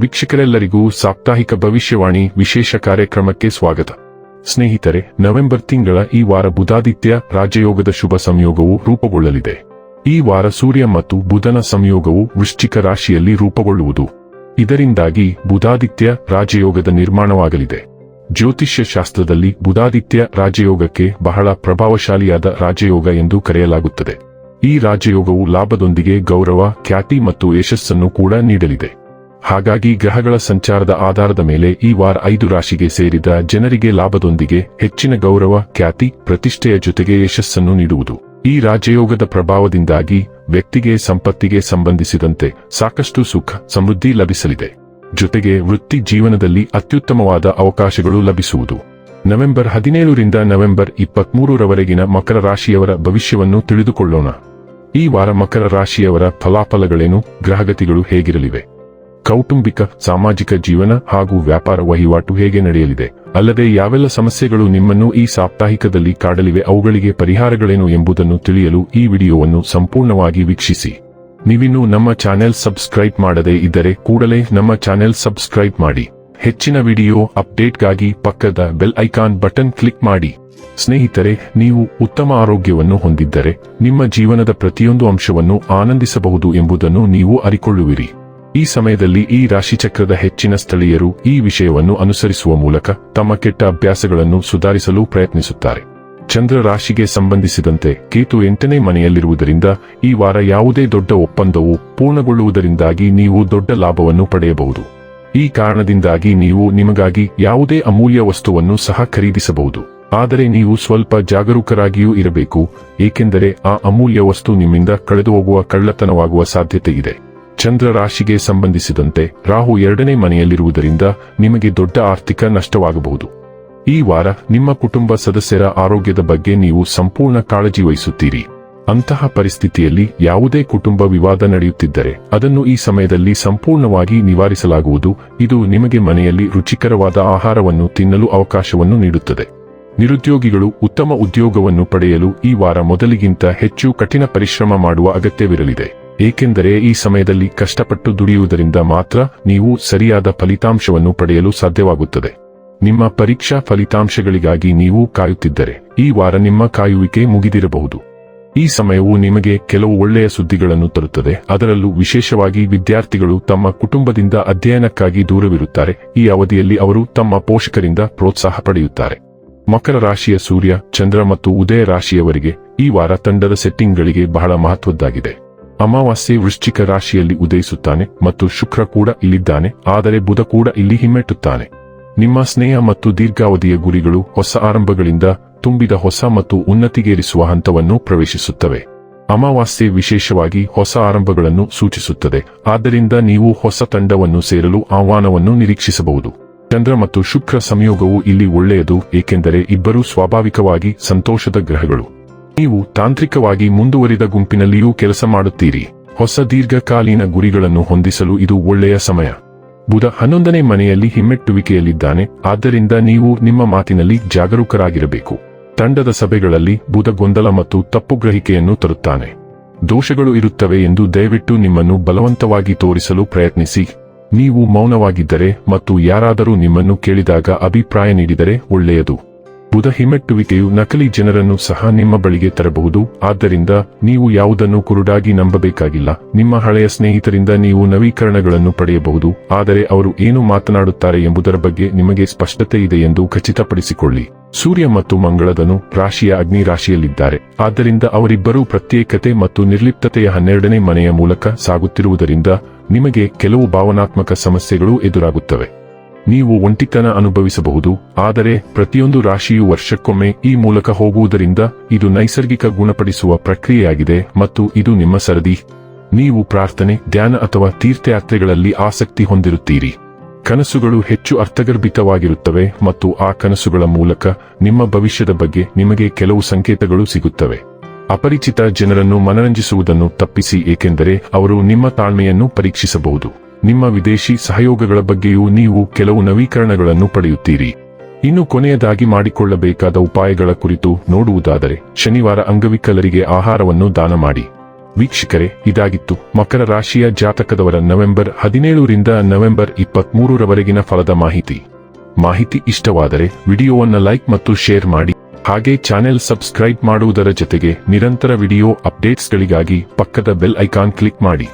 ವೀಕ್ಷಕರೆಲ್ಲರಿಗೂ ಸಾಪ್ತಾಹಿಕ ಭವಿಷ್ಯವಾಣಿ ವಿಶೇಷ ಕಾರ್ಯಕ್ರಮಕ್ಕೆ ಸ್ವಾಗತ. ಸ್ನೇಹಿತರೆ, ನವೆಂಬರ್ ತಿಂಗಳ ಈ ವಾರ ಬುಧಾದಿತ್ಯ ರಾಜಯೋಗದ ಶುಭ ಸಂಯೋಗವು ರೂಪುಗೊಳ್ಳಲಿದೆ. ಈ ವಾರ ಸೂರ್ಯ ಮತ್ತು ಬುಧನ ಸಂಯೋಗವು ವೃಶ್ಚಿಕ ರಾಶಿಯಲ್ಲಿ ರೂಪುಗೊಳ್ಳುವುದು. ಇದರಿಂದಾಗಿ ಬುಧಾದಿತ್ಯ ರಾಜಯೋಗದ ನಿರ್ಮಾಣವಾಗಲಿದೆ. ಜ್ಯೋತಿಷ್ಯ ಶಾಸ್ತ್ರದಲ್ಲಿ ಬುಧಾದಿತ್ಯ ರಾಜಯೋಗಕ್ಕೆ ಬಹಳ ಪ್ರಭಾವಶಾಲಿಯಾದ ರಾಜಯೋಗ ಎಂದು ಕರೆಯಲಾಗುತ್ತದೆ. ಈ ರಾಜಯೋಗವು ಲಾಭದೊಂದಿಗೆ ಗೌರವ, ಖ್ಯಾತಿ ಮತ್ತು ಯಶಸ್ಸನ್ನು ಕೂಡ ನೀಡಲಿದೆ. ಹಾಗಾಗಿ ಗ್ರಹಗಳ ಸಂಚಾರದ ಆಧಾರದ ಮೇಲೆ ಈ ವಾರ ಐದು ರಾಶಿಗೆ ಸೇರಿದ ಜನರಿಗೆ ಲಾಭದೊಂದಿಗೆ ಹೆಚ್ಚಿನ ಗೌರವ, ಖ್ಯಾತಿ, ಪ್ರತಿಷ್ಠೆಯ ಜೊತೆಗೆ ಯಶಸ್ಸನ್ನು ನೀಡುವುದು. ಈ ರಾಜಯೋಗದ ಪ್ರಭಾವದಿಂದಾಗಿ ವ್ಯಕ್ತಿಗೆ ಸಂಪತ್ತಿಗೆ ಸಂಬಂಧಿಸಿದಂತೆ ಸಾಕಷ್ಟು ಸುಖ, ಸಮೃದ್ಧಿ ಲಭಿಸಲಿದೆ. ಜೊತೆಗೆ ವೃತ್ತಿ ಜೀವನದಲ್ಲಿ ಅತ್ಯುತ್ತಮವಾದ ಅವಕಾಶಗಳು ಲಭಿಸುವುದು. ನವೆಂಬರ್ ಹದಿನೇಳರಿಂದ ನವೆಂಬರ್ ಇಪ್ಪತ್ಮೂರರವರೆಗಿನ ಮಕರ ರಾಶಿಯವರ ಭವಿಷ್ಯವನ್ನು ತಿಳಿದುಕೊಳ್ಳೋಣ. ಈ ವಾರ ಮಕರ ರಾಶಿಯವರ ಫಲಾಫಲಗಳೇನು, ಗ್ರಹಗತಿಗಳು ಹೇಗಿರಲಿವೆ? ಕೌಟುಂಬಿಕ, ಸಾಮಾಜಿಕ ಜೀವನ ಹಾಗೂ ವ್ಯಾಪಾರ ವಹಿವಾಟು ಹೇಗೆ ನಡೆಯಲಿದೆ? ಅಲ್ಲದೆ ಯಾವೆಲ್ಲ ಸಮಸ್ಯೆಗಳು ನಿಮ್ಮನ್ನು ಈ ಸಾಪ್ತಾಹಿಕದಲ್ಲಿ ಕಾಡಲಿವೆ, ಅವುಗಳಿಗೆ ಪರಿಹಾರಗಳೇನು ಎಂಬುದನ್ನು ತಿಳಿಯಲು ಈ ವಿಡಿಯೋವನ್ನು ಸಂಪೂರ್ಣವಾಗಿ ವೀಕ್ಷಿಸಿ. ನೀವಿನ್ನು ನಮ್ಮ ಚಾನೆಲ್ ಸಬ್ಸ್ಕ್ರೈಬ್ ಮಾಡದೇ ಇದ್ದರೆ ಕೂಡಲೇ ನಮ್ಮ ಚಾನೆಲ್ ಸಬ್ಸ್ಕ್ರೈಬ್ ಮಾಡಿ. ಹೆಚ್ಚಿನ ವಿಡಿಯೋ ಅಪ್ಡೇಟ್ಗಾಗಿ ಪಕ್ಕದ ಬೆಲ್ ಐಕಾನ್ ಬಟನ್ ಕ್ಲಿಕ್ ಮಾಡಿ. ಸ್ನೇಹಿತರೆ, ನೀವು ಉತ್ತಮ ಆರೋಗ್ಯವನ್ನು ಹೊಂದಿದ್ದರೆ ನಿಮ್ಮ ಜೀವನದ ಪ್ರತಿಯೊಂದು ಅಂಶವನ್ನು ಆನಂದಿಸಬಹುದು ಎಂಬುದನ್ನು ನೀವು ಅರಿಕೊಳ್ಳುವಿರಿ. ಈ ಸಮಯದಲ್ಲಿ ಈ ರಾಶಿಚಕ್ರದ ಹೆಚ್ಚಿನ ಸ್ಥಳೀಯರು ಈ ವಿಷಯವನ್ನು ಅನುಸರಿಸುವ ಮೂಲಕ ತಮ್ಮ ಕೆಟ್ಟ ಅಭ್ಯಾಸಗಳನ್ನು ಸುಧಾರಿಸಲು ಪ್ರಯತ್ನಿಸುತ್ತಾರೆ. ಚಂದ್ರ ರಾಶಿಗೆ ಸಂಬಂಧಿಸಿದಂತೆ ಕೇತು ಎಂಟನೇ ಮನೆಯಲ್ಲಿರುವುದರಿಂದ ಈ ವಾರ ಯಾವುದೇ ದೊಡ್ಡ ಒಪ್ಪಂದವು ಪೂರ್ಣಗೊಳ್ಳುವುದರಿಂದಾಗಿ ನೀವು ದೊಡ್ಡ ಲಾಭವನ್ನು ಪಡೆಯಬಹುದು. ಈ ಕಾರಣದಿಂದಾಗಿ ನೀವು ನಿಮಗಾಗಿ ಯಾವುದೇ ಅಮೂಲ್ಯ ವಸ್ತುವನ್ನು ಸಹ ಖರೀದಿಸಬಹುದು. ಆದರೆ ನೀವು ಸ್ವಲ್ಪ ಜಾಗರೂಕರಾಗಿಯೂ ಇರಬೇಕು, ಏಕೆಂದರೆ ಆ ಅಮೂಲ್ಯ ವಸ್ತು ನಿಮ್ಮಿಂದ ಕಳೆದುಹೋಗುವ ಕಳ್ಳತನವಾಗುವ ಸಾಧ್ಯತೆ ಇದೆ. ಚಂದ್ರ ರಾಶಿಗೆ ಸಂಬಂಧಿಸಿದಂತೆ ರಾಹು ಎರಡನೇ ಮನೆಯಲ್ಲಿರುವುದರಿಂದ ನಿಮಗೆ ದೊಡ್ಡ ಆರ್ಥಿಕ ನಷ್ಟವಾಗಬಹುದು. ಈ ವಾರ ನಿಮ್ಮ ಕುಟುಂಬ ಸದಸ್ಯರ ಆರೋಗ್ಯದ ಬಗ್ಗೆ ನೀವು ಸಂಪೂರ್ಣ ಕಾಳಜಿ ವಹಿಸುತ್ತೀರಿ. ಅಂತಹ ಪರಿಸ್ಥಿತಿಯಲ್ಲಿ ಯಾವುದೇ ಕುಟುಂಬ ವಿವಾದ ನಡೆಯುತ್ತಿದ್ದರೆ ಅದನ್ನು ಈ ಸಮಯದಲ್ಲಿ ಸಂಪೂರ್ಣವಾಗಿ ನಿವಾರಿಸಲಾಗುವುದು. ಇದು ನಿಮಗೆ ಮನೆಯಲ್ಲಿ ರುಚಿಕರವಾದ ಆಹಾರವನ್ನು ತಿನ್ನಲು ಅವಕಾಶವನ್ನು ನೀಡುತ್ತದೆ. ನಿರುದ್ಯೋಗಿಗಳು ಉತ್ತಮ ಉದ್ಯೋಗವನ್ನು ಪಡೆಯಲು ಈ ವಾರ ಮೊದಲಿಗಿಂತ ಹೆಚ್ಚು ಕಠಿಣ ಪರಿಶ್ರಮ ಮಾಡುವ ಅಗತ್ಯವಿರಲಿದೆ. ಏಕೆಂದರೆ ಈ ಸಮಯದಲ್ಲಿ ಕಷ್ಟಪಟ್ಟು ದುಡಿಯುವುದರಿಂದ ಮಾತ್ರ ನೀವು ಸರಿಯಾದ ಫಲಿತಾಂಶವನ್ನು ಪಡೆಯಲು ಸಾಧ್ಯವಾಗುತ್ತದೆ. ನಿಮ್ಮ ಪರೀಕ್ಷಾ ಫಲಿತಾಂಶಗಳಿಗಾಗಿ ನೀವು ಕಾಯುತ್ತಿದ್ದರೆ ಈ ವಾರ ನಿಮ್ಮ ಕಾಯುವಿಕೆ ಮುಗಿದಿರಬಹುದು. ಈ ಸಮಯವು ನಿಮಗೆ ಕೆಲವು ಒಳ್ಳೆಯ ಸುದ್ದಿಗಳನ್ನು ತರುತ್ತದೆ. ಅದರಲ್ಲೂ ವಿಶೇಷವಾಗಿ ವಿದ್ಯಾರ್ಥಿಗಳು ತಮ್ಮ ಕುಟುಂಬದಿಂದ ಅಧ್ಯಯನಕ್ಕಾಗಿ ದೂರವಿರುತ್ತಾರೆ. ಈ ಅವಧಿಯಲ್ಲಿ ಅವರು ತಮ್ಮ ಪೋಷಕರಿಂದ ಪ್ರೋತ್ಸಾಹ ಪಡೆಯುತ್ತಾರೆ. ಮಕರ ರಾಶಿಯ ಸೂರ್ಯ, ಚಂದ್ರ ಮತ್ತು ಉದಯ ರಾಶಿಯವರಿಗೆ ಈ ವಾರ ತಂಡದ ಸೆಟ್ಟಿಂಗ್ಗಳಿಗೆ ಬಹಳ ಮಹತ್ವದ್ದಾಗಿದೆ. ಅಮಾವಾಸ್ಯೆ ವೃಶ್ಚಿಕ ರಾಶಿಯಲ್ಲಿ ಉದಯಿಸುತ್ತಾನೆ ಮತ್ತು ಶುಕ್ರ ಕೂಡ ಇಲ್ಲಿದ್ದಾನೆ, ಆದರೆ ಬುಧ ಕೂಡ ಇಲ್ಲಿ ಹಿಮ್ಮೆಟ್ಟುತ್ತಾನೆ. ನಿಮ್ಮ ಸ್ನೇಹ ಮತ್ತು ದೀರ್ಘಾವಧಿಯ ಗುರಿಗಳು ಹೊಸ ಆರಂಭಗಳಿಂದ ತುಂಬಿದ ಹೊಸ ಮತ್ತು ಉನ್ನತಿಗೇರಿಸುವ ಹಂತವನ್ನು ಪ್ರವೇಶಿಸುತ್ತವೆ. ಅಮಾವಾಸ್ಯೆ ವಿಶೇಷವಾಗಿ ಹೊಸ ಆರಂಭಗಳನ್ನು ಸೂಚಿಸುತ್ತದೆ, ಆದ್ದರಿಂದ ನೀವು ಹೊಸ ತಂಡವನ್ನು ಸೇರಲು ಆಹ್ವಾನವನ್ನು ನಿರೀಕ್ಷಿಸಬಹುದು. ಚಂದ್ರ ಮತ್ತು ಶುಕ್ರ ಸಂಯೋಗವು ಇಲ್ಲಿ ಒಳ್ಳೆಯದು, ಏಕೆಂದರೆ ಇಬ್ಬರೂ ಸ್ವಾಭಾವಿಕವಾಗಿ ಸಂತೋಷದ ಗ್ರಹಗಳು. ನೀವು ತಾಂತ್ರಿಕವಾಗಿ ಮುಂದುವರಿದ ಗುಂಪಿನಲ್ಲಿಯೂ ಕೆಲಸ ಮಾಡುತ್ತೀರಿ. ಹೊಸ ದೀರ್ಘಕಾಲೀನ ಗುರಿಗಳನ್ನು ಹೊಂದಿಸಲು ಇದು ಒಳ್ಳೆಯ ಸಮಯ. ಬುಧ ಹನ್ನೊಂದನೇ ಮನೆಯಲ್ಲಿ ಹಿಮ್ಮೆಟ್ಟುವಿಕೆಯಲ್ಲಿದ್ದಾನೆ. ಆದ್ದರಿಂದ ನೀವು ನಿಮ್ಮ ಮಾತಿನಲ್ಲಿ ಜಾಗರೂಕರಾಗಿರಬೇಕು. ತಂಡದ ಸಭೆಗಳಲ್ಲಿ ಬುಧ ಗೊಂದಲ ಮತ್ತು ತಪ್ಪು ಗ್ರಹಿಕೆಯನ್ನು ತರುತ್ತಾನೆ. ದೋಷಗಳು ಇರುತ್ತವೆ ಎಂದು ದಯವಿಟ್ಟು ನಿಮ್ಮನ್ನು ಬಲವಂತವಾಗಿ ತೋರಿಸಲು ಪ್ರಯತ್ನಿಸಿ. ನೀವು ಮೌನವಾಗಿದ್ದರೆ ಮತ್ತು ಯಾರಾದರೂ ನಿಮ್ಮನ್ನು ಕೇಳಿದಾಗ ಅಭಿಪ್ರಾಯ ನೀಡಿದರೆ ಒಳ್ಳೆಯದು. ಬುಧ ಹಿಮ್ಮೆಟ್ಟುವಿಕೆಯು ನಕಲಿ ಜನರನ್ನು ಸಹ ನಿಮ್ಮ ಬಳಿಗೆ ತರಬಹುದು. ಆದ್ದರಿಂದ ನೀವು ಯಾವುದನ್ನು ಕುರುಡಾಗಿ ನಂಬಬೇಕಾಗಿಲ್ಲ. ನಿಮ್ಮ ಹಳೆಯ ಸ್ನೇಹಿತರಿಂದ ನೀವು ನವೀಕರಣಗಳನ್ನು ಪಡೆಯಬಹುದು. ಆದರೆ ಅವರು ಏನು ಮಾತನಾಡುತ್ತಾರೆ ಎಂಬುದರ ಬಗ್ಗೆ ನಿಮಗೆ ಸ್ಪಷ್ಟತೆ ಇದೆ ಎಂದು ಖಚಿತಪಡಿಸಿಕೊಳ್ಳಿ. ಸೂರ್ಯ ಮತ್ತು ಮಂಗಳದನು ರಾಶಿಯ ಅಗ್ನಿ ರಾಶಿಯಲ್ಲಿದ್ದಾರೆ ಆದ್ದರಿಂದ ಅವರಿಬ್ಬರೂ ಪ್ರತ್ಯೇಕತೆ ಮತ್ತು ನಿರ್ಲಿಪ್ತತೆಯ ಹನ್ನೆರಡನೇ ಮನೆಯ ಮೂಲಕ ಸಾಗುತ್ತಿರುವುದರಿಂದ ನಿಮಗೆ ಕೆಲವು ಭಾವನಾತ್ಮಕ ಸಮಸ್ಯೆಗಳು ಎದುರಾಗುತ್ತವೆ. ನೀವು ಒಂಟಿತನ ಅನುಭವಿಸಬಹುದು, ಆದರೆ ಪ್ರತಿಯೊಂದು ರಾಶಿಯು ವರ್ಷಕ್ಕೊಮ್ಮೆ ಈ ಮೂಲಕ ಹೋಗುವುದರಿಂದ ಇದು ನೈಸರ್ಗಿಕ ಗುಣಪಡಿಸುವ ಪ್ರಕ್ರಿಯೆಯಾಗಿದೆ ಮತ್ತು ಇದು ನಿಮ್ಮ ಸರದಿ. ನೀವು ಪ್ರಾರ್ಥನೆ, ಧ್ಯಾನ ಅಥವಾ ತೀರ್ಥಯಾತ್ರೆಗಳಲ್ಲಿ ಆಸಕ್ತಿ ಹೊಂದಿರುತ್ತೀರಿ. ಕನಸುಗಳು ಹೆಚ್ಚು ಅರ್ಥಗರ್ಭಿತವಾಗಿರುತ್ತವೆ ಮತ್ತು ಆ ಕನಸುಗಳ ಮೂಲಕ ನಿಮ್ಮ ಭವಿಷ್ಯದ ಬಗ್ಗೆ ನಿಮಗೆ ಕೆಲವು ಸಂಕೇತಗಳು ಸಿಗುತ್ತವೆ. ಅಪರಿಚಿತ ಜನರನ್ನು ಮನರಂಜಿಸುವುದನ್ನು ತಪ್ಪಿಸಿ, ಏಕೆಂದರೆ ಅವರು ನಿಮ್ಮ ತಾಳ್ಮೆಯನ್ನು ಪರೀಕ್ಷಿಸಬಹುದು. ನಿಮ್ಮ ವಿದೇಶಿ ಸಹಯೋಗಗಳ ಬಗ್ಗೆಯೂ ನೀವು ಕೆಲವು ನವೀಕರಣಗಳನ್ನು ಪಡೆಯುತ್ತೀರಿ. ಇನ್ನು ಕೊನೆಯದಾಗಿ ಮಾಡಿಕೊಳ್ಳಬೇಕಾದ ಉಪಾಯಗಳ ಕುರಿತು ನೋಡುವುದಾದರೆ, ಶನಿವಾರ ಅಂಗವಿಕಲರಿಗೆ ಆಹಾರವನ್ನು ದಾನ ಮಾಡಿ. ವೀಕ್ಷಕರೇ, ಇದಾಗಿತ್ತು. ಮಕರ ರಾಶಿಯ ಜಾತಕದವರ ನವೆಂಬರ್ ಹದಿನೇಳರಿಂದ ನವೆಂಬರ್ ಇಪ್ಪತ್ಮೂರರವರೆಗಿನ ಫಲದ ಮಾಹಿತಿ. ಮಾಹಿತಿ ಇಷ್ಟವಾದರೆ ವಿಡಿಯೋವನ್ನು ಲೈಕ್ ಮತ್ತು ಶೇರ್ ಮಾಡಿ. ಹಾಗೆ ಚಾನೆಲ್ ಸಬ್ಸ್ಕ್ರೈಬ್ ಮಾಡುವುದರ ಜೊತೆಗೆ ನಿರಂತರ ವಿಡಿಯೋ ಅಪ್ಡೇಟ್ಸ್ಗಳಿಗಾಗಿ ಪಕ್ಕದ ಬೆಲ್ ಐಕಾನ್ ಕ್ಲಿಕ್ ಮಾಡಿ.